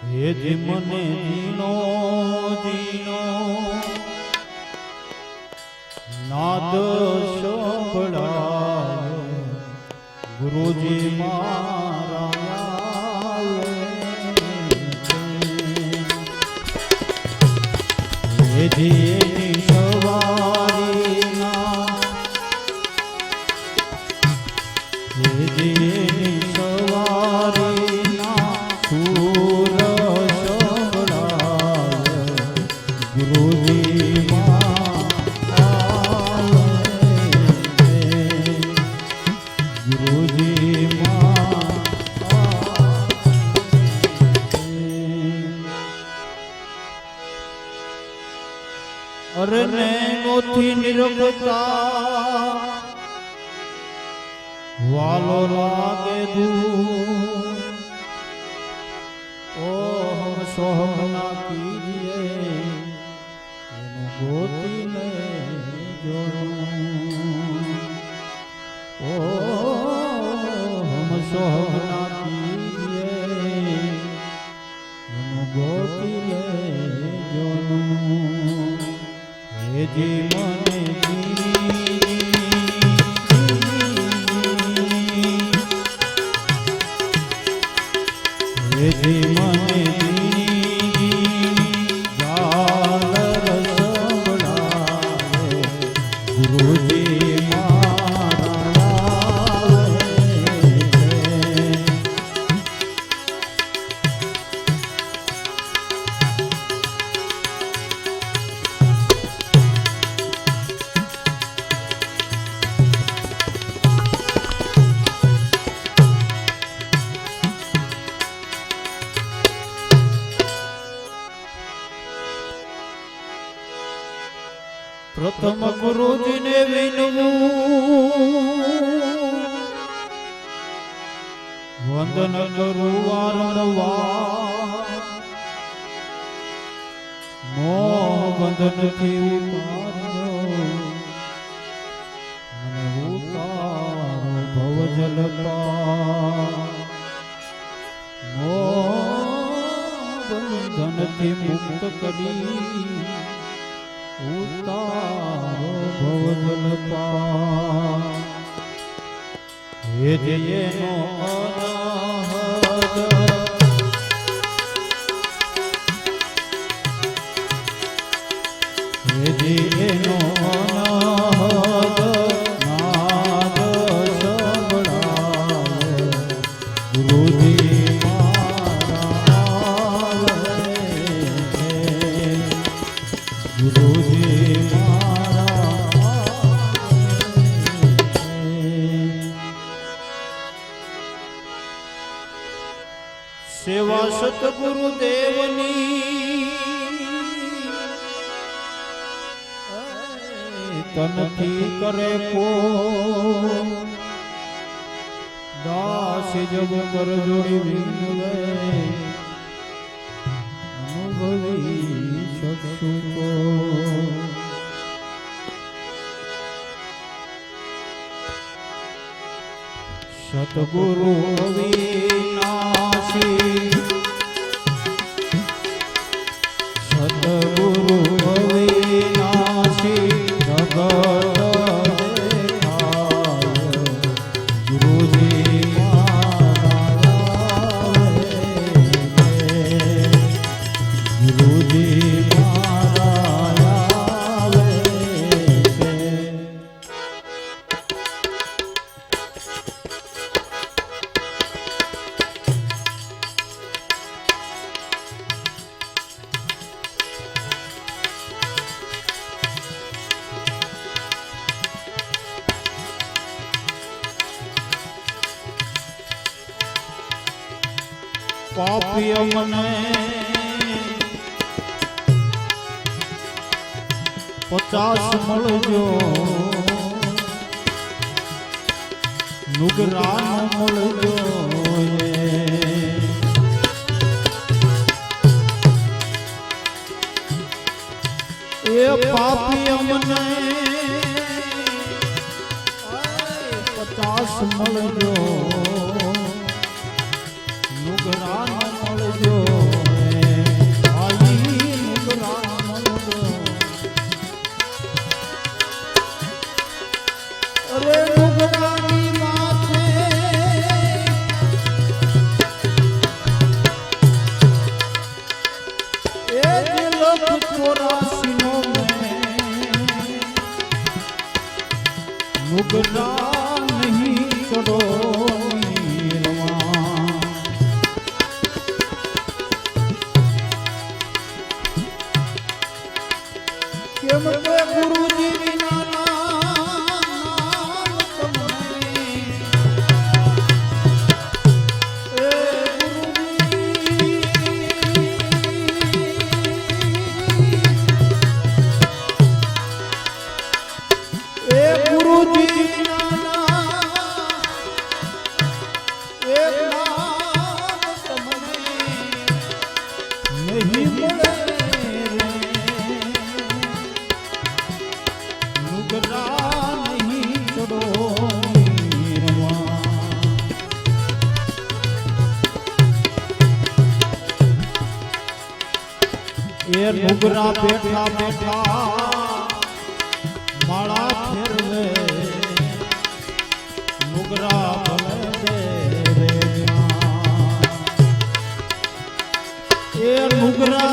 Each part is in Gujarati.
હે જે મને જીનો જીનો નાદ સંભળાય ગુરુજી મારા. હે જે અરે નોથી નિરભતા વાલો લાગે દૂર. ઓહમ સોહમના કીજીએ એનું ગોતીને જોડું. ઓહમ સોહમના પ્રથમ ગુરુજીને વિનવું. વંદન કરું વારંવાર. મો બંધનથી ઉતાર્યો મને ઉતારો ભવજલ મોહ બંધનથી મુક્ત કરી. ઉતારો ભવજલ પાર. હે જયનો અનહદ હે જયનો સેવા સતગુરુ દેવની. તનથી કરે કો દાસ જબ કર જોડી વિનવે. અનુભવી શકશું કો સતગુરુ અવિનાશી સતગુરુ પાપીય મને પચાસ મળજો. નુગરાનો મળજો. એ પાપીય મને પચાસ મળજો. Señor. કેમ કે ગુરુજી બેઠા બેઠા માળા ફેરવે. મુગરા ભલે એ મુગરા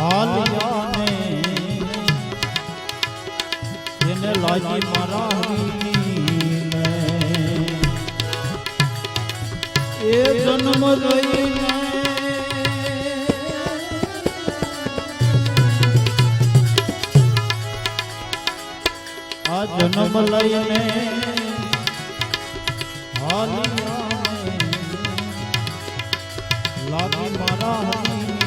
હાલ્યાને એને લાજી મારા હરીને એ જન્મ લઈને આ જન્મ લઈને હાલ્યાને લાજી મારા હરીને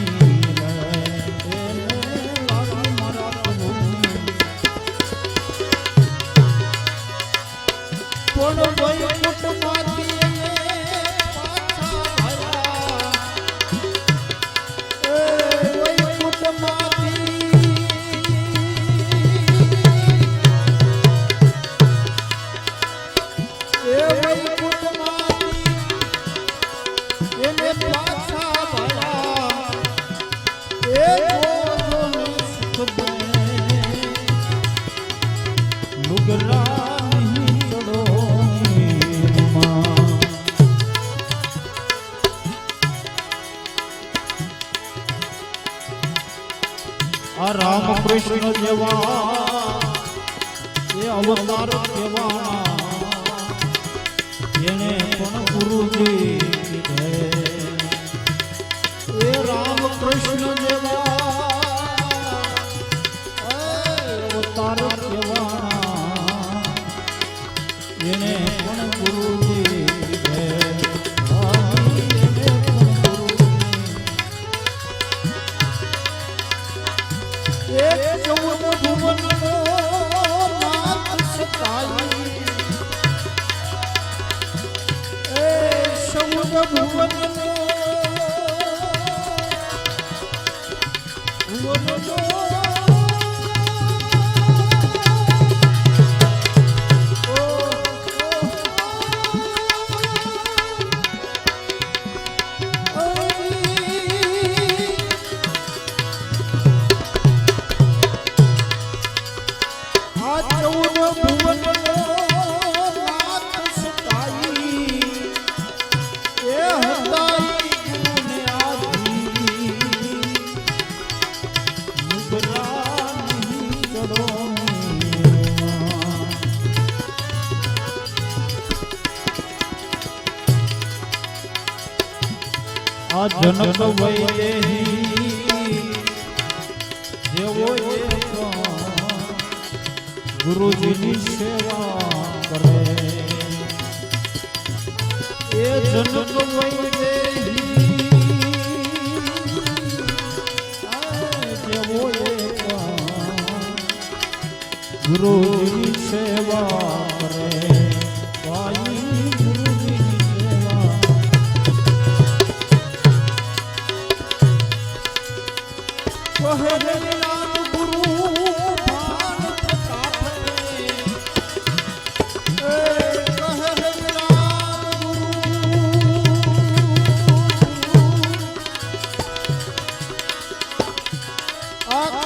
રામકૃષ્ણ જેવા એ અવતાર કેવા એને પણ ગુરુજી ભુવન આ જનક વૈદેહી. જેવો ગુરુજીની સેવા કરે. એ જનક વૈદેહી. જેવો ગુરુજીની સેવા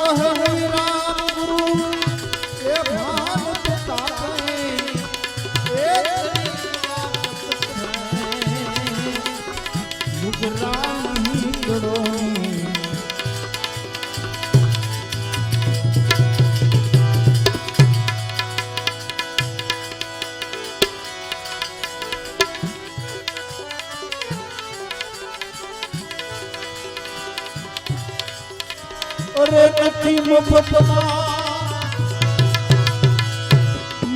Oh, oh, oh. નુગરાનો નથી મફતમાં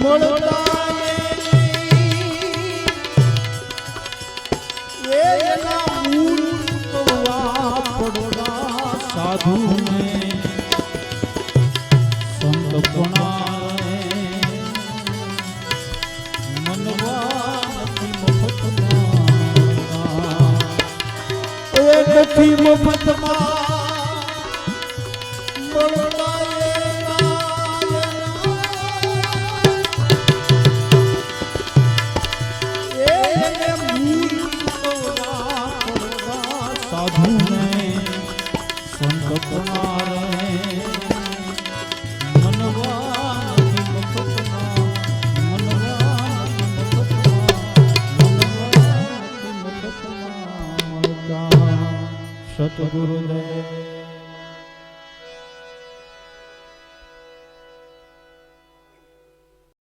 મળતા પડતા સંત પણારે મનવા નથી મફતમાં. મનવા નથી મફતમાં મળતા સતગુરુદેવ